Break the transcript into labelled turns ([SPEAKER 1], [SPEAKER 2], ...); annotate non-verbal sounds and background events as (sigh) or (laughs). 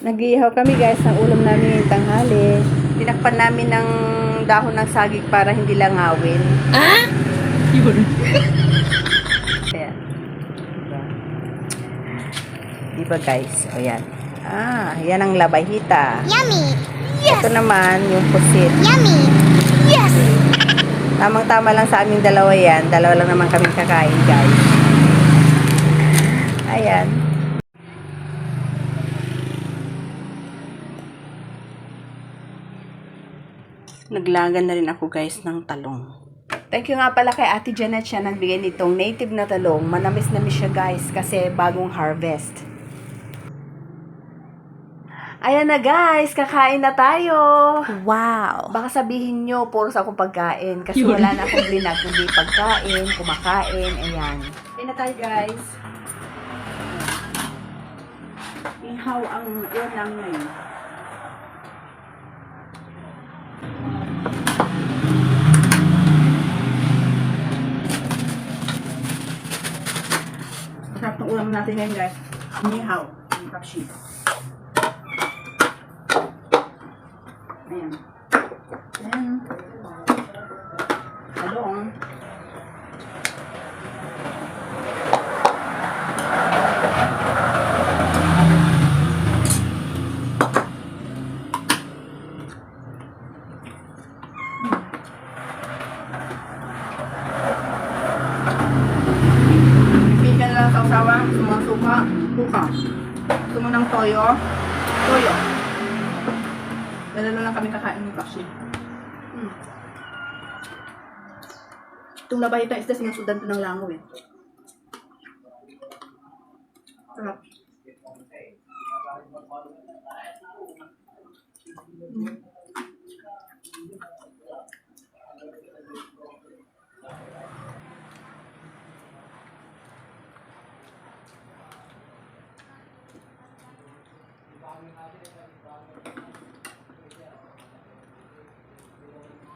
[SPEAKER 1] Nag-iihaw kami guys ng ulam namin tanghali. Tinakpan namin ng dahon ng saging para hindi langawin.
[SPEAKER 2] Ah? Yun. (laughs)
[SPEAKER 1] Diba? Diba guys? O yan. Ah, yan ang labahita.
[SPEAKER 3] Yummy!
[SPEAKER 1] Ito naman yung pusit.
[SPEAKER 3] Yummy! Yes!
[SPEAKER 1] Tamang-tama lang sa aming dalawa yan. Dalawa lang naman kaming kakain guys. Ayan. Naglagan na rin ako guys ng talong. Thank you nga pala kay Ate Janet siya nagbigay nitong native na talong. Manamis-namis siya guys kasi bagong harvest. Ayan na guys, kakain na tayo.
[SPEAKER 2] Wow.
[SPEAKER 1] Baka sabihin nyo, puro sa akong pagkain. Kasi
[SPEAKER 2] Yun.
[SPEAKER 1] wala na akong blinag, kundi pagkain, kumakain, ayan. Kain na tayo guys. Ihaw ang unang ngayon. Ulam natin ngayon guys. Ihaw. Ang kapshi. Ayan. Ayan. Talong. Pili ka na lang sa usawa, gusto mo ng toyo, toyo. Dala na lang kami kakain ng kashi. Hmm. Itong labay ito, isda sinusudan to ng langaw eh. Sarap. Hmm. Thank you.